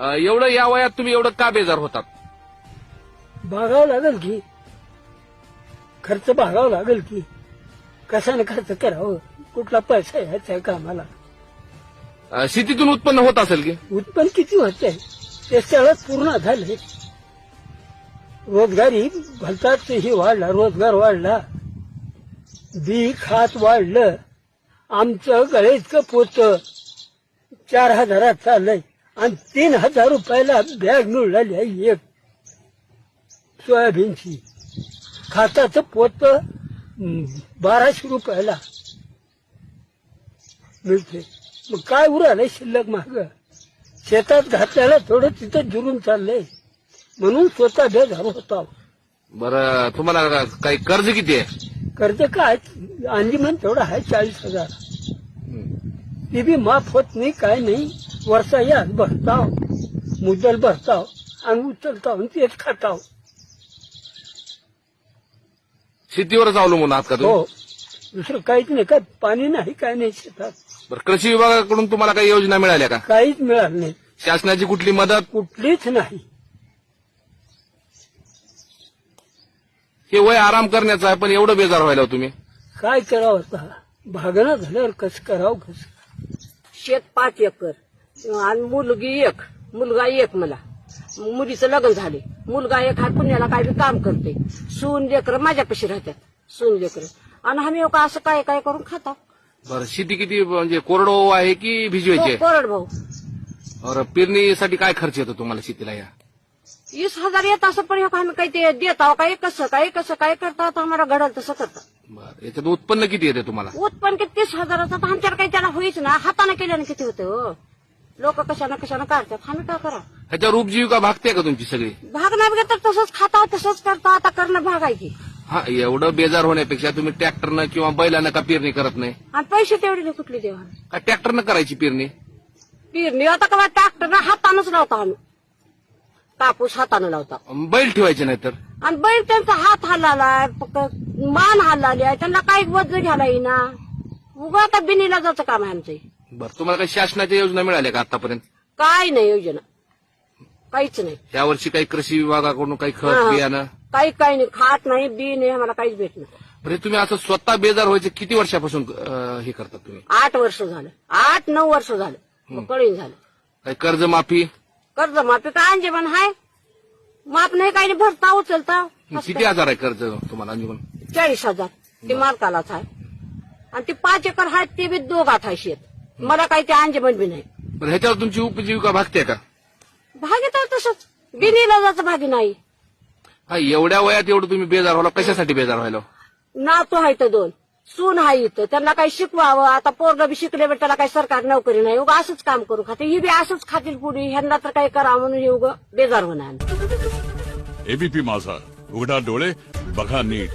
एवढं या वयात तुम्ही एवढं का बेजार होतात? भागावं लागेल की. खर्च भागावं लागेल की. कशाने खर्च करावं? कुठला पैसा यायचा आहे कामाला? अं, शेतीतून उत्पन्न होत असेल की? उत्पन्न किती होते ते सगळं पूर्ण झाले रोजगारी भलताच ही वाढला रोजगार वाढला. बी खात वाढलं. आमचं गळेचं पोत. चार हजारात चाललंय. आणि तीन हजार रुपयाला बॅग मिळाली आहे एक. सोयाबीनची. खाताचं पोत बाराशे रुपयाला मिळते. मग काय उरालंय शिल्लक माग? शेतात घातल्याला थोडं तिथं जुरून चाललंय. म्हणून स्वतः बेजार होता. बरं तुम्हाला काही कर्ज किती आहे? कर्ज काय? अंजीमन तेवढं आहे चाळीस हजार. ते बी माफ होत नाही काय नाही. वर्षा याच भरताव मुद्दल भरताव आणि उचलताव आणि तेच खाताव. शेतीवरच अवलंबून आहात का हो. तुम्ही दुसरं काहीच नाही काय पाणी नाही काय नाही शेतात. बरं कृषी विभागाकडून तुम्हाला काही योजना मिळाल्या का? काहीच मिळालं नाही. शासनाची कुठली मदत? कुठलीच नाही. हे वय आराम करण्याचं आहे पण एवढं बेजार व्हायला हो तुम्ही. काय करावं आता? भागणं झाल्यावर कसं करावं कसं? शेत पाच एकर. आणि मुलगी एक मुलगा एक मला. मुलीचं लग्न झाले. मुलगा एक हा पुण्याला काय काम करते. सून लेकर माझ्यापाशी राहतात. सून लेकर. आणि आम्ही हो का असं काय काय करून खाता? बरं शेती किती म्हणजे कोरडो आहे की भिजवायची आहे? कोरड भाऊ बरं पेरणीसाठी काय खर्च येतो तुम्हाला शेतीला या? वीस हजार येत असं पण हो आम्ही काही ते देत आहो काय कसं काय कसं काय करतात आम्हाला घडल तसं करतात बरं याच्यात उत्पन्न किती येते तुम्हाला? उत्पन्न किती? तीस हजाराचं तर आमच्याला काही त्याला होईच ना. हाताने केल्याने किती होतं हो. लोक कशानं कशानं काढतात? आम्ही काय करा? ह्याच्यावर उपजीविका भागते का तुमची सगळी? भाग नाही तर तसंच खाता तसंच करता. आता करणं भाग आहे की हा एवढं बेजार होण्यापेक्षा तुम्ही ट्रॅक्टरनं किंवा बैलानं का पेरणी करत नाही? आणि पैसे तेवढे नाही कुठले देवा का ट्रॅक्टरनं करायची पेरणी? पेरणी? आता का ट्रॅक्टर हातानच लावता आम्ही. कापूस हातानं लावता. बैल ठेवायचे नाही तर आणि बैल त्यांचा हात हल्लालाय मान हल्लाली आहे. त्यांना काही वजन घ्यायला येईना. उगा आता बिनीला जायचं काम आहे आमचं. बरं तुम्हाला काही शासनाच्या योजना मिळाल्या का आतापर्यंत? काय नाही योजना. काहीच नाही. या वर्षी काही कृषी विभागाकडून काही खत हा. बियाणं? काही काही नाही. खात नाही बी नाही आम्हाला काहीच भेट नाही. बरे तुम्ही असं स्वतः बेजार व्हायचे किती वर्षापासून अं, हे करतात तुम्ही? आठ वर्ष झालं. आठ नऊ वर्ष झालं. कळीन झालं. काही कर्जमाफी? कर्ज माफी काय अंजेबन हाय? माप नाही काही नाही. भरता उचलता. किती हजार आहे कर्ज तुम्हाला अंजुमन चाळीस हजार. ते मालकालाच आहे आणि ते पाच एकर आहेत ते बी दोघात आहे शेत. मला काही ते अंजेबन बी नाही. बरं ह्याच्यावर तुमची उपजीविका भागते का? भागी तर तसंच. बिनीला जायचं भागी नाही. हा एवढ्या वयात एवढं तुम्ही बेजार व्हायला कशासाठी बेजार व्हायला? नातू आहे तर दोन. सून आहे इथं. त्यांना काही शिकवावं. आता पोरग बी शिकले बी त्याला काही सरकार नोकरी नाही. उगा असंच काम करू खाते. ही बी असंच खातील पुढे ह्यांना तर काही करावं म्हणून हे उगं बेजार होणार. एबीपी माझा. उघडा डोळे बघा नीट.